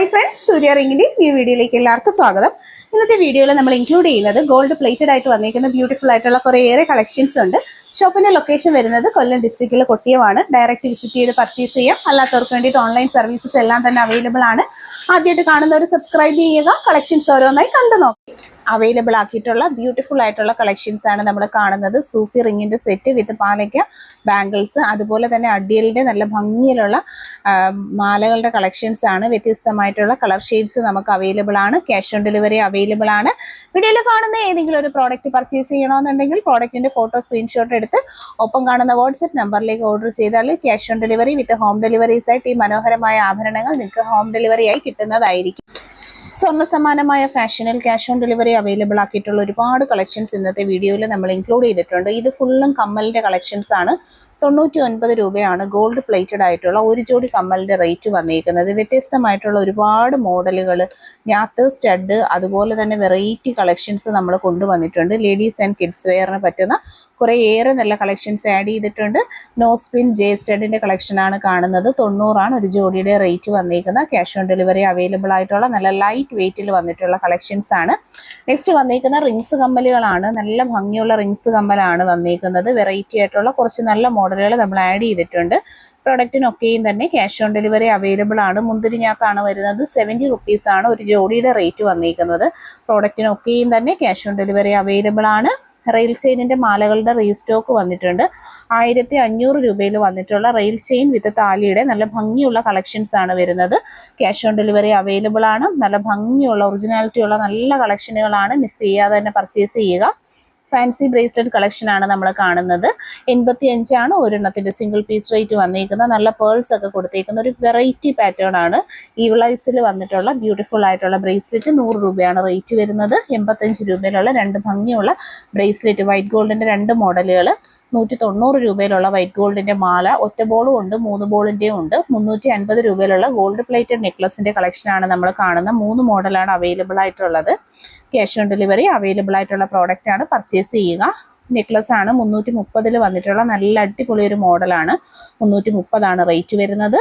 Hi friends സൂര്യ റിങ്ങിന്റെ ഈ വീഡിയോയിലേക്ക് എല്ലാവർക്കും സ്വാഗതം. ഇന്നത്തെ വീഡിയോയിൽ നമ്മൾ ഇൻക്ലൂഡ് ചെയ്യുന്നത് ഗോൾഡ് പ്ലേറ്റഡ് ആയിട്ട് വന്നിരിക്കുന്ന ബ്യൂട്ടിഫുൾ ആയിട്ടുള്ള കുറേയേറെ കളക്ഷൻസ് ഉണ്ട്. ഷോപ്പിന്റെ ലൊക്കേഷൻ വരുന്നത് കൊല്ലം ഡിസ്ട്രിക്റ്റിലെ കൊട്ടിയമാണ്. ഡയറക്റ്റ് വിസിറ്റ് ചെയ്ത് പർച്ചേസ് ചെയ്യാം. അല്ലാത്തവർക്ക് വേണ്ടിയിട്ട് ഓൺലൈൻ സർവീസസ് എല്ലാം തന്നെ അവൈലബിൾ ആണ്. ആദ്യമായിട്ട് കാണുന്നവർ സബ്സ്ക്രൈബ് ചെയ്യുക. കളക്ഷൻസ് ഓരോന്നായി കണ്ടു നോക്കി. അവൈലബിൾ ആക്കിയിട്ടുള്ള ബ്യൂട്ടിഫുൾ ആയിട്ടുള്ള കളക്ഷൻസ് ആണ് നമ്മൾ കാണുന്നത്. സൂഫി റിങ്ങിന്റെ സെറ്റ് വിത്ത് പാലയ്ക്ക ബാംഗിൾസ് അതുപോലെ തന്നെ അഡിയലിന്റെ നല്ല ഭംഗിയിലുള്ള മാലകളുടെ കളക്ഷൻസ് ആണ്. വ്യത്യസ്തമായിട്ടുള്ള കളർ ഷെയ്ഡ്സ് നമുക്ക് അവൈലബിൾ ആണ്. ക്യാഷ് ഓൺ ഡെലിവറി അവൈലബിൾ ആണ്. വീഡിയോയിൽ കാണുന്ന ഏതെങ്കിലും ഒരു പ്രോഡക്റ്റ് പർച്ചേസ് ചെയ്യണമെന്നുണ്ടെങ്കിൽ പ്രോഡക്റ്റിന്റെ ഫോട്ടോ സ്ക്രീൻഷോട്ട് എടുത്ത് ഒപ്പം കാണുന്ന വാട്സ്ആപ്പ് നമ്പറിലേക്ക് ഓർഡർ ചെയ്താൽ cash on delivery with home deliveries ആയിട്ട് ഈ മനോഹരമായ ആഭരണങ്ങൾ നിങ്ങൾക്ക് ഹോം ഡെലിവറിയായി കിട്ടുന്നതായിരിക്കും. സ്വർണ സമാനമായ ഫാഷനിൽ ക്യാഷ് ഓൺ ഡെലിവറി അവൈലബിൾ ആക്കിയിട്ടുള്ള ഒരുപാട് കളക്ഷൻസ് ഇന്നത്തെ വീഡിയോയിൽ നമ്മൾ ഇൻക്ലൂഡ് ചെയ്തിട്ടുണ്ട്. ഇത് ഫുള്ളും കമ്മലിന്റെ കളക്ഷൻസ് ആണ്. തൊണ്ണൂറ്റി ഒൻപത് രൂപയാണ് ഗോൾഡ് പ്ലേറ്റഡ് ആയിട്ടുള്ള ഒരു ജോഡി കമ്മലിന്റെ റേറ്റ് വന്നിരിക്കുന്നത് വ്യത്യസ്തമായിട്ടുള്ള ഒരുപാട് മോഡലുകൾ ഞാത്ത് സ്റ്റഡ് അതുപോലെ തന്നെ വെറൈറ്റി കളക്ഷൻസ് നമ്മൾ കൊണ്ടുവന്നിട്ടുണ്ട്. ലേഡീസ് ആൻഡ് കിഡ്സ് വെയറിന് പറ്റുന്ന കുറേയേറെ നല്ല കളക്ഷൻസ് ആഡ് ചെയ്തിട്ടുണ്ട്. നോ സ്പിൻ ജെ സ്റ്റഡിന്റെ കളക്ഷനാണ് കാണുന്നത്. തൊണ്ണൂറാണ് ഒരു ജോഡിയുടെ റേറ്റ് വന്നിരിക്കുന്നത് ക്യാഷ് ഓൺ ഡെലിവറി അവൈലബിൾ ആയിട്ടുള്ള നല്ല ലൈറ്റ് വെയിറ്റിൽ വന്നിട്ടുള്ള കളക്ഷൻസ് ആണ്. നെക്സ്റ്റ് വന്നിരിക്കുന്ന റിങ്സ് കമ്മലുകളാണ്. നല്ല ഭംഗിയുള്ള റിങ്സ് കമ്മലാണ് വന്നിരിക്കുന്നത് വെറൈറ്റി ആയിട്ടുള്ള കുറച്ച് നല്ല മോഡലുകൾ നമ്മൾ ആഡ് ചെയ്തിട്ടുണ്ട്. പ്രൊഡക്റ്റിനൊക്കെയും തന്നെ ക്യാഷ് ഓൺ ഡെലിവറി അവൈലബിൾ ആണ്. മുന്തിരിഞ്ഞാത്താണ് വരുന്നത്. സെവന്റി റുപ്പീസാണ് ഒരു ജോഡിയുടെ റേറ്റ് വന്നിരിക്കുന്നത് പ്രോഡക്റ്റിനൊക്കെയും തന്നെ ക്യാഷ് ഓൺ ഡെലിവറി അവൈലബിൾ ആണ്. റെയിൽ ചെയിനിന്റെ മാലകളുടെ റീസ്റ്റോക്ക് വന്നിട്ടുണ്ട്. ആയിരത്തി അഞ്ഞൂറ് രൂപയിൽ വന്നിട്ടുള്ള റെയിൽ ചെയിൻ വിത്ത് താലിയുടെ നല്ല ഭംഗിയുള്ള കളക്ഷൻസ് ആണ് വരുന്നത്. ക്യാഷ് ഓൺ ഡെലിവറി അവൈലബിൾ ആണ്. നല്ല ഭംഗിയുള്ള ഒറിജിനാലിറ്റിയുള്ള നല്ല കളക്ഷനുകളാണ് മിസ് ചെയ്യാതെ തന്നെ പർച്ചേസ് ചെയ്യുക. ഫാൻസി ബ്രേസ്ലെറ്റ് കളക്ഷൻ ആണ് നമ്മൾ കാണുന്നത്. എൺപത്തി അഞ്ചാണ് ഒരെണ്ണത്തിന്റെ സിംഗിൾ പീസ് റേറ്റ് വന്നിരിക്കുന്നത് നല്ല പേൾസ് ഒക്കെ കൊടുത്തേക്കുന്ന ഒരു വെറൈറ്റി പാറ്റേൺ ആണ്. ഈവിളൈസിൽ വന്നിട്ടുള്ള ബ്യൂട്ടിഫുൾ ആയിട്ടുള്ള ബ്രേസ്ലെറ്റ് നൂറ് രൂപയാണ് റേറ്റ് വരുന്നത്. എൺപത്തഞ്ച് രൂപയിലുള്ള രണ്ട് ഭംഗിയുള്ള ബ്രേസ്ലെറ്റ് വൈറ്റ് ഗോൾഡിന്റെ രണ്ട് മോഡലുകൾ നൂറ്റി തൊണ്ണൂറ് രൂപയിലുള്ള വൈറ്റ് ഗോൾഡിന്റെ മാല ഒറ്റ ബോളും ഉണ്ട് മൂന്ന് ബോളിന്റെയും ഉണ്ട്. മുന്നൂറ്റി അൻപത് രൂപയിലുള്ള ഗോൾഡ് പ്ലേറ്റഡ് നെക്ലസിന്റെ കളക്ഷനാണ് നമ്മൾ കാണുന്ന മൂന്ന് മോഡലാണ് അവൈലബിൾ ആയിട്ടുള്ളത്. ക്യാഷ് ഓൺ ഡെലിവറി അവൈലബിൾ ആയിട്ടുള്ള പ്രോഡക്റ്റ് ആണ് പർച്ചേസ് ചെയ്യുക. നെക്ലസ് ആണ് മുന്നൂറ്റി മുപ്പതിൽ വന്നിട്ടുള്ള നല്ല അടിപൊളി ഒരു മോഡലാണ് മുന്നൂറ്റി മുപ്പതാണ് റേറ്റ് വരുന്നത്.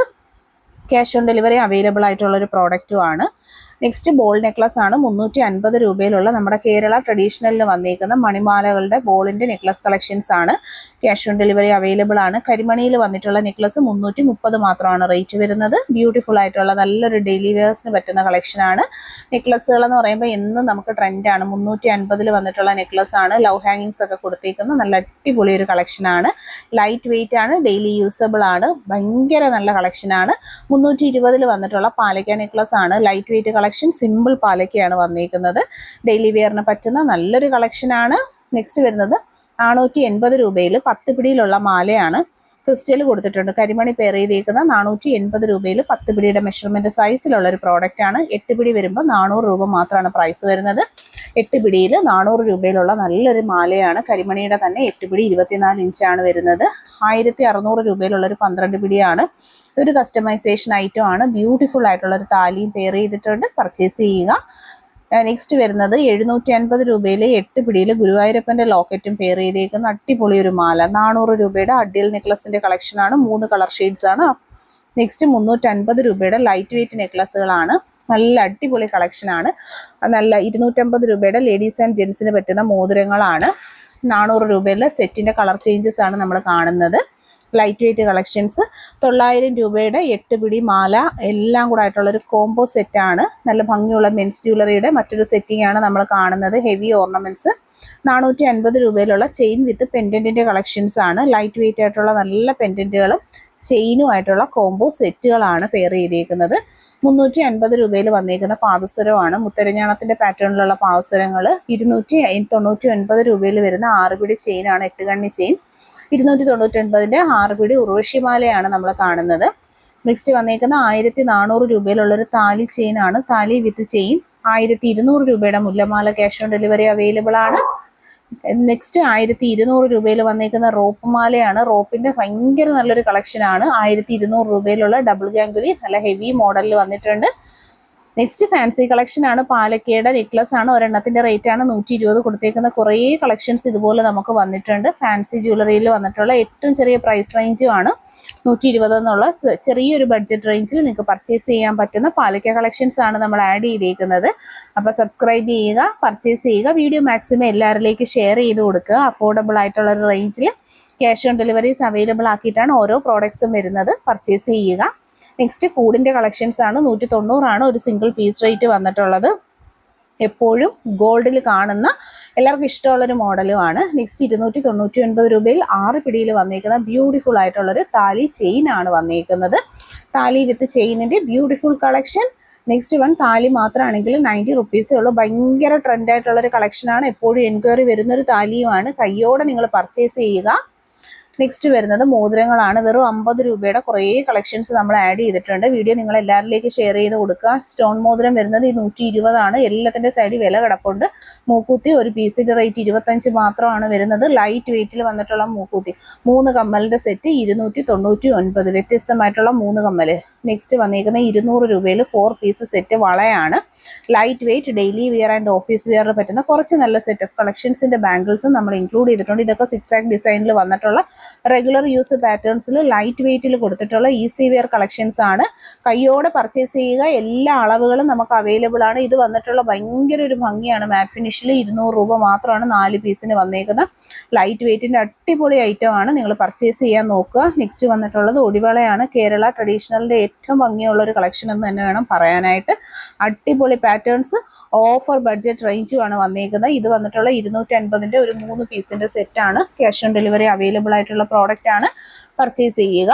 ക്യാഷ് ഓൺ ഡെലിവറി അവൈലബിൾ ആയിട്ടുള്ള ഒരു പ്രോഡക്റ്റും ആണ്. നെക്സ്റ്റ് ബോൾ നെക്ലസ് ആണ് മുന്നൂറ്റി അൻപത് രൂപയിലുള്ള നമ്മുടെ കേരള ട്രഡീഷണലിൽ വന്നിരിക്കുന്ന മണിമാലകളുടെ ബോളിന്റെ നെക്ലസ് കളക്ഷൻസ് ആണ്. ക്യാഷ് ഓൺ ഡെലിവറി അവൈലബിൾ ആണ്. കരിമണിയിൽ വന്നിട്ടുള്ള നെക്ലസ് മുന്നൂറ്റി മുപ്പത് മാത്രമാണ് റേറ്റ് വരുന്നത്. ബ്യൂട്ടിഫുൾ ആയിട്ടുള്ള നല്ലൊരു ഡെയിലി വെയേഴ്സിന് പറ്റുന്ന കളക്ഷൻ ആണ്. നെക്ലസുകൾ എന്ന് പറയുമ്പോൾ ഇന്ന് നമുക്ക് ട്രെൻഡാണ് മുന്നൂറ്റി അൻപതിൽ വന്നിട്ടുള്ള നെക്ലസ് ആണ്. ലവ് ഹാങ്ങിങ്സ് ഒക്കെ കൊടുത്തിരിക്കുന്ന നല്ല അടിപൊളി ഒരു കളക്ഷൻ ആണ്. ലൈറ്റ് വെയിറ്റ് ആണ്. ഡെയിലി യൂസബിൾ ആണ്. ഭയങ്കര നല്ല കളക്ഷൻ ആണ്. മുന്നൂറ്റി ഇരുപതിൽ വന്നിട്ടുള്ള പാലക്ക നെക്ലസ് ആണ്. ലൈറ്റ് വെയിറ്റ് കളക്ഷൻ സിമ്പിൾ പാലക്കയാണ് വന്നിരിക്കുന്നത് ഡെയിലി വെയറിന് പറ്റുന്ന നല്ലൊരു കളക്ഷൻ ആണ്. നെക്സ്റ്റ് വരുന്നത് നാനൂറ്റി എൺപത് രൂപയിൽ പത്ത് പിടിയിലുള്ള മാലയാണ് ക്രിസ്റ്റൽ കൊടുത്തിട്ടുണ്ട്. കരിമണി പെയർ ചെയ്തേക്കുന്ന നാനൂറ്റി എൺപത് രൂപയിൽ പത്ത് പിടിയുടെ മെഷർമെന്റ് സൈസിലുള്ള ഒരു പ്രോഡക്റ്റ് ആണ്. എട്ട് പിടി വരുമ്പോൾ നാനൂറ് രൂപ മാത്രമാണ് പ്രൈസ് വരുന്നത്. എട്ട് പിടിയിൽ നാനൂറ് രൂപയിലുള്ള നല്ലൊരു മാലയാണ് കരിമണിയുടെ തന്നെ എട്ട് പിടി ഇരുപത്തിനാല് ഇഞ്ചാണ് വരുന്നത്. ആയിരത്തി അറുന്നൂറ് രൂപയിലുള്ള ഒരു പന്ത്രണ്ട് പിടിയാണ്. ഒരു കസ്റ്റമൈസേഷൻ ഐറ്റം ആണ്. ബ്യൂട്ടിഫുൾ ആയിട്ടുള്ള ഒരു താലിയും പെയർ ചെയ്തിട്ടുണ്ട്. പർച്ചേസ് ചെയ്യുക. നെക്സ്റ്റ് വരുന്നത് എഴുന്നൂറ്റി അൻപത് രൂപയിൽ എട്ട് പിടിയിൽ ഗുരുവായൂരപ്പന്റെ ലോക്കറ്റും പെയർ ചെയ്തേക്കുന്ന അടിപൊളി ഒരു മാല. നാനൂറ് രൂപയുടെ അഡിയൽ നെക്ലസിന്റെ കളക്ഷനാണ് മൂന്ന് കളർ ഷെയ്ഡ്സാണ് നെക്സ്റ്റ് മുന്നൂറ്റൻപത് രൂപയുടെ ലൈറ്റ് വെയ്റ്റ് നെക്ലസുകളാണ്. നല്ല അടിപൊളി കളക്ഷൻ ആണ്. നല്ല ഇരുന്നൂറ്റമ്പത് രൂപയുടെ ലേഡീസ് ആൻഡ് ജെൻസിന് പറ്റുന്ന മോതിരങ്ങളാണ്. നാനൂറ് രൂപയിലെ സെറ്റിന്റെ കളർ ചേഞ്ചസ് ആണ് നമ്മൾ കാണുന്നത്. ലൈറ്റ് വെയിറ്റ് കളക്ഷൻസ് തൊള്ളായിരം രൂപയുടെ എട്ട് പിടി മാല എല്ലാം കൂടെ ആയിട്ടുള്ളൊരു കോംബോ സെറ്റാണ് നല്ല ഭംഗിയുള്ള മെൻസ് ജ്വല്ലറിയുടെ മറ്റൊരു സെറ്റിംഗ് ആണ് നമ്മൾ കാണുന്നത് ഹെവി ഓർണമെന്റ്സ് നാനൂറ്റി അൻപത് രൂപയിലുള്ള ചെയിൻ വിത്ത് പെൻഡന്റിന്റെ കളക്ഷൻസ് ആണ്. ലൈറ്റ് വെയിറ്റ് ആയിട്ടുള്ള നല്ല പെൻഡന്റുകളും ചെയിനുമായിട്ടുള്ള കോംബോ സെറ്റുകളാണ് പെയർ ചെയ്തിരിക്കുന്നത് മുന്നൂറ്റി അൻപത് രൂപയിൽ വന്നിരിക്കുന്ന പാദസരമാണ് മുത്തരഞ്ഞാണത്തിന്റെ പാറ്റേണിലുള്ള പാദസരങ്ങൾ ഇരുന്നൂറ്റി തൊണ്ണൂറ്റി ഒൻപത് രൂപയിൽ വരുന്ന ആറുപിടി ചെയിനാണ് എട്ടുകണ്ണി ചെയിൻ. ഇരുന്നൂറ്റി തൊണ്ണൂറ്റി ഒൻപതിന്റെ ആറുപിടി ഉർവശിമാലയാണ് നമ്മൾ കാണുന്നത്. നെക്സ്റ്റ് വന്നിരിക്കുന്ന ആയിരത്തി നാനൂറ് രൂപയിലുള്ളൊരു താലി ചെയിനാണ്. താലി വിത്ത് ചെയിൻ ആയിരത്തി ഇരുന്നൂറ് രൂപയുടെ മുല്ലമാല ക്യാഷ് ഓൺ ഡെലിവറി അവൈലബിൾ ആണ്. നെക്സ്റ്റ് ആയിരത്തി ഇരുന്നൂറ് രൂപയിൽ വന്നേക്കുന്ന റോപ്പ് മാലയാണ്. റോപ്പിന്റെ ഭയങ്കര നല്ലൊരു കളക്ഷനാണ്. ആയിരത്തി ഇരുന്നൂറ് രൂപയിലുള്ള ഡബിൾ ഗാംഗുലി നല്ല ഹെവി മോഡലിൽ വന്നിട്ടുണ്ട്. നെക്സ്റ്റ് ഫാൻസി കളക്ഷൻ ആണ് പാലക്കയുടെ നെക്ലസ് ആണ്. ഒരെണ്ണത്തിന്റെ റേറ്റ് ആണ് നൂറ്റി ഇരുപത് കൊടുത്തേക്കുന്ന കുറേ കളക്ഷൻസ് ഇതുപോലെ നമുക്ക് വന്നിട്ടുണ്ട്. ഫാൻസി ജ്വല്ലറിയിൽ വന്നിട്ടുള്ള ഏറ്റവും ചെറിയ പ്രൈസ് റേഞ്ചും ആണ് നൂറ്റി ഇരുപത് എന്നുള്ള ചെറിയൊരു ബഡ്ജറ്റ് റേഞ്ചിൽ നിങ്ങൾക്ക് പർച്ചേസ് ചെയ്യാൻ പറ്റുന്ന പാലക്ക കളക്ഷൻസ് ആണ് നമ്മൾ ആഡ് ചെയ്തേക്കുന്നത്. അപ്പോൾ സബ്സ്ക്രൈബ് ചെയ്യുക പർച്ചേസ് ചെയ്യുക വീഡിയോ മാക്സിമം എല്ലാവരിലേക്ക് ഷെയർ ചെയ്ത് കൊടുക്കുക. അഫോർഡബിൾ ആയിട്ടുള്ള ഒരു റേഞ്ചിൽ ക്യാഷ് ഓൺ ഡെലിവറീസ് അവൈലബിൾ ആക്കിയിട്ടാണ് ഓരോ പ്രോഡക്ട്സും വരുന്നത്. പർച്ചേസ് ചെയ്യുക. നെക്സ്റ്റ് കൂടിന്റെ കളക്ഷൻസ് ആണ്. നൂറ്റി തൊണ്ണൂറാണ് ഒരു സിംഗിൾ പീസ് റേറ്റ് വന്നിട്ടുള്ളത്. എപ്പോഴും ഗോൾഡിൽ കാണുന്ന എല്ലാവർക്കും ഇഷ്ടമുള്ളൊരു മോഡലുമാണ് നെക്സ്റ്റ് ഇരുന്നൂറ്റി തൊണ്ണൂറ്റി ഒൻപത് രൂപയിൽ ആറ് പിടിയിൽ വന്നേക്കുന്ന ബ്യൂട്ടിഫുൾ ആയിട്ടുള്ളൊരു താലി ചെയിൻ ആണ് വന്നേക്കുന്നത്. താലി വിത്ത് ചെയിനിന്റെ ബ്യൂട്ടിഫുൾ കളക്ഷൻ നെക്സ്റ്റ് വൺ താലി മാത്രമാണെങ്കിൽ നയന്റി റുപ്പീസേ ഉള്ളൂ. ഭയങ്കര ട്രെൻഡായിട്ടുള്ളൊരു കളക്ഷനാണ് എപ്പോഴും എൻക്വയറി വരുന്നൊരു താലിയുമാണ്. കയ്യോടെ നിങ്ങൾ പർച്ചേസ് ചെയ്യുക. നെക്സ്റ്റ് വരുന്നത് മോതിരങ്ങളാണ്. വെറും അമ്പത് രൂപയുടെ കുറേ കളക്ഷൻസ് നമ്മൾ ആഡ് ചെയ്തിട്ടുണ്ട്. വീഡിയോ നിങ്ങൾ എല്ലാവരിലേക്ക് ഷെയർ ചെയ്ത് കൊടുക്കുക. സ്റ്റോൺ മോതിരം വരുന്നത് ഈ നൂറ്റി ഇരുപതാണ് എല്ലാത്തിന്റെ സൈഡിൽ വില കിടപ്പുണ്ട്. മൂക്കൂത്തി ഒരു പീസിന്റെ റേറ്റ് ഇരുപത്തഞ്ച് മാത്രമാണ് വരുന്നത്. ലൈറ്റ് വെയിറ്റിൽ വന്നിട്ടുള്ള മൂക്കൂത്തി. മൂന്ന് കമ്മലിന്റെ സെറ്റ് ഇരുന്നൂറ്റി തൊണ്ണൂറ്റി ഒൻപത് വ്യത്യസ്തമായിട്ടുള്ള മൂന്ന് കമ്മൽ നെക്സ്റ്റ് വന്നിരിക്കുന്ന ഇരുന്നൂറ് രൂപയിൽ four piece set വളയാണ്. Light weight daily wear and office വിയറിന് പറ്റുന്ന കുറച്ച് നല്ല സെറ്റ് ഓഫ് കളക്ഷൻസിന്റെ ബാംഗിൾസും നമ്മൾ ഇൻക്ലൂഡ് ചെയ്തിട്ടുണ്ട്. ഇതൊക്കെ സിക്സ് ആക്ക് ഡിസൈനിൽ വന്നിട്ടുള്ള റെഗുലർ യൂസ് പാറ്റേൺസിൽ ലൈറ്റ് വെയ്റ്റിൽ കൊടുത്തിട്ടുള്ള ഈസി വെയർ കളക്ഷൻസ് ആണ്. കയ്യോടെ പർച്ചേസ് ചെയ്യുക എല്ലാ അളവുകളും നമുക്ക് അവൈലബിൾ ആണ്. ഇത് വന്നിട്ടുള്ള ഭയങ്കര ഒരു ഭംഗിയാണ്. മാറ്റ് ഫിനിഷിൽ ഇരുന്നൂറ് രൂപ മാത്രമാണ് നാല് പീസിന് വന്നേക്കുന്നത്. ലൈറ്റ് വെയ്റ്റിന്റെ അടിപൊളി ഐറ്റം ആണ്. നിങ്ങൾ പർച്ചേസ് ചെയ്യാൻ നോക്കുക. നെക്സ്റ്റ് വന്നിട്ടുള്ളത് ഒടിവളയാണ്. കേരള ട്രഡീഷണലിന്റെ ഏറ്റവും ഭംഗിയുള്ള ഒരു കളക്ഷൻ എന്ന് തന്നെ വേണം പറയാനായിട്ട്. അടിപൊളി പാറ്റേൺസ് ഓഫർ ബഡ്ജറ്റ് റേഞ്ചുമാണ് വന്നേക്കുന്നത്. ഇത് വന്നിട്ടുള്ള ഇരുന്നൂറ്റി അൻപതിന്റെ ഒരു മൂന്ന് പീസിന്റെ സെറ്റാണ് ക്യാഷ് ഓൺ ഡെലിവറി അവൈലബിൾ ആയിട്ടുള്ള പ്രോഡക്റ്റ് ആണ് പർച്ചേസ് ചെയ്യുക.